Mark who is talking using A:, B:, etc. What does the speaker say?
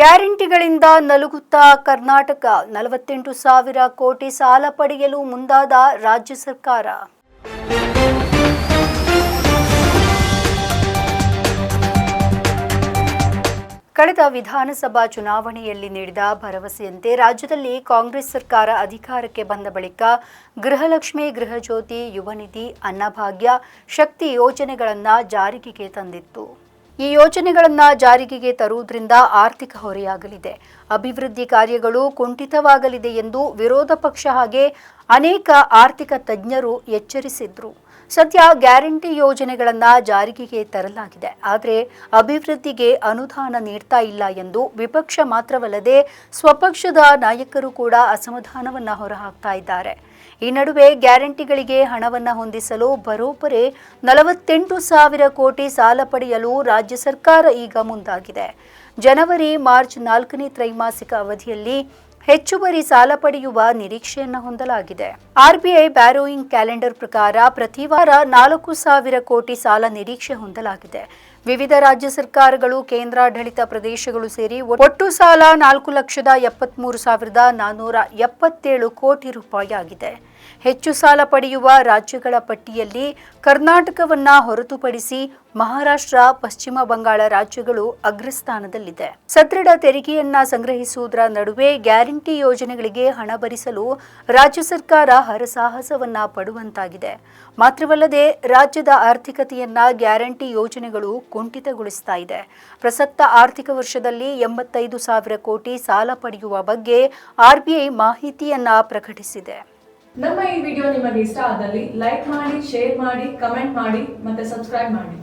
A: ಗ್ಯಾರಂಟಿಗಳಿಂದ ನಲುಗುತ್ತಾ ಕರ್ನಾಟಕ. ನಲವತ್ತೆಂಟು ಸಾವಿರ ಕೋಟಿ ಸಾಲ ಪಡೆಯಲು ಮುಂದಾದ ರಾಜ್ಯ ಸರ್ಕಾರ. ಕಳೆದ ವಿಧಾನಸಭಾ ಚುನಾವಣೆಯಲ್ಲಿ ನೀಡಿದ ಭರವಸೆಯಂತೆ ರಾಜ್ಯದಲ್ಲಿ ಕಾಂಗ್ರೆಸ್ ಸರ್ಕಾರ ಅಧಿಕಾರಕ್ಕೆ ಬಂದ ಬಳಿಕ ಗೃಹಲಕ್ಷ್ಮಿ, ಗೃಹಜ್ಯೋತಿ ಯುವನಿಧಿ ಅನ್ನಭಾಗ್ಯ, ಶಕ್ತಿ ಯೋಜನೆಗಳನ್ನು ಜಾರಿಗೆ ತಂದಿತ್ತು. ಈ ಯೋಜನೆಗಳನ್ನು ಜಾರಿಗೆಗೆ ತರುವುದರಿಂದ ಆರ್ಥಿಕ ಹೊರೆಯಾಗಲಿದೆ. ಅಭಿವೃದ್ಧಿ ಕಾರ್ಯಗಳು ಕುಂಠಿತವಾಗಲಿದೆ ಎಂದು ವಿರೋಧ ಪಕ್ಷ ಹಾಗೆ ಅನೇಕ ಆರ್ಥಿಕ ತಜ್ಞರು ಎಚ್ಚರಿಸಿದ್ರು. ಸದ್ಯ ಗ್ಯಾರಂಟಿ ಯೋಜನೆಗಳನ್ನು ಜಾರಿಗೆಗೆ ತರಲಾಗಿದೆ. ಆದರೆ ಅಭಿವೃದ್ಧಿಗೆ ಅನುದಾನ ನೀಡ್ತಾ ಇಲ್ಲ ಎಂದು ವಿಪಕ್ಷ ಮಾತ್ರವಲ್ಲದೆ ಸ್ವಪಕ್ಷದ ನಾಯಕರು ಕೂಡ ಅಸಮಾಧಾನವನ್ನು ಹೊರಹಾಕ್ತಾ ಇದ್ದಾರೆ. ಈ ನಡುವೆ ಗ್ಯಾರಂಟಿಗಳಿಗೆ ಹಣವನ್ನು ಹೊಂದಿಸಲು ಬರೋಬ್ಬರಿ ನಲವತ್ತೆಂಟು ಸಾವಿರ ಕೋಟಿ ಸಾಲ ಪಡೆಯಲು ರಾಜ್ಯ ಸರ್ಕಾರ ಈಗ ಮುಂದಾಗಿದೆ. ಜನವರಿ, ಮಾರ್ಚ್ ನಾಲ್ಕನೇ ತ್ರೈಮಾಸಿಕ ಅವಧಿಯಲ್ಲಿ ಹೆಚ್ಚುವರಿ ಸಾಲ ಪಡೆಯುವ ನಿರೀಕ್ಷೆಯನ್ನು ಹೊಂದಲಾಗಿದೆ. ಆರ್ಬಿಐ ಬ್ಯಾರೋಯಿಂಗ್ ಕ್ಯಾಲೆಂಡರ್ ಪ್ರಕಾರ ಪ್ರತಿ ವಾರ ನಾಲ್ಕು ಸಾವಿರ ಕೋಟಿ ಸಾಲ ನಿರೀಕ್ಷೆ ಹೊಂದಲಾಗಿದೆ. ವಿವಿಧ ರಾಜ್ಯ ಸರ್ಕಾರಗಳು, ಕೇಂದ್ರಾಡಳಿತ ಪ್ರದೇಶಗಳು ಸೇರಿ ಒಟ್ಟು ಸಾಲ ನಾಲ್ಕು ಲಕ್ಷದ ಎಪ್ಪತ್ಮೂರು ಸಾವಿರದ ನಾನ್ನೂರ ಎಪ್ಪತ್ತೇಳು ಕೋಟಿ ರೂಪಾಯಿ ಆಗಿದೆ. ಹೆಚ್ಚು ಸಾಲ ಪಡೆಯುವ ರಾಜ್ಯಗಳ ಪಟ್ಟಿಯಲ್ಲಿ ಕರ್ನಾಟಕವನ್ನ ಹೊರತುಪಡಿಸಿ ಮಹಾರಾಷ್ಟ್ರ, ಪಶ್ಚಿಮ ಬಂಗಾಳ ರಾಜ್ಯಗಳು ಅಗ್ರಸ್ಥಾನದಲ್ಲಿದೆ. ಸದೃಢ ತೆರಿಗೆಯನ್ನ ಸಂಗ್ರಹಿಸುವುದರ ನಡುವೆ ಗ್ಯಾರಂಟಿ ಯೋಜನೆಗಳಿಗೆ ಹಣ ಭರಿಸಲು ರಾಜ್ಯ ಸರ್ಕಾರ ಹರಸಾಹಸವನ್ನ ಪಡುವಂತಾಗಿದೆ. ಮಾತ್ರವಲ್ಲದೆ ರಾಜ್ಯದ ಆರ್ಥಿಕತೆಯನ್ನ ಗ್ಯಾರಂಟಿ ಯೋಜನೆಗಳು ಕುಂಠಿತಗೊಳಿಸ್ತಾ ಇದೆ. ಪ್ರಸಕ್ತ ಆರ್ಥಿಕ ವರ್ಷದಲ್ಲಿ ಎಂಬತ್ತೈದು ಸಾವಿರ ಕೋಟಿ ಸಾಲ ಪಡೆಯುವ ಬಗ್ಗೆ ಆರ್ಬಿಐ ಮಾಹಿತಿಯನ್ನ ಪ್ರಕಟಿಸಿದೆ.
B: ನಮ್ಮ ಈ ವಿಡಿಯೋ ನಿಮಗೆ ಇಷ್ಟ ಆದಲ್ಲಿ ಲೈಕ್ ಮಾಡಿ, ಶೇರ್ ಮಾಡಿ, ಕಮೆಂಟ್ ಮಾಡಿ ಮತ್ತೆ ಸಬ್ಸ್ಕ್ರೈಬ್ ಮಾಡಿ.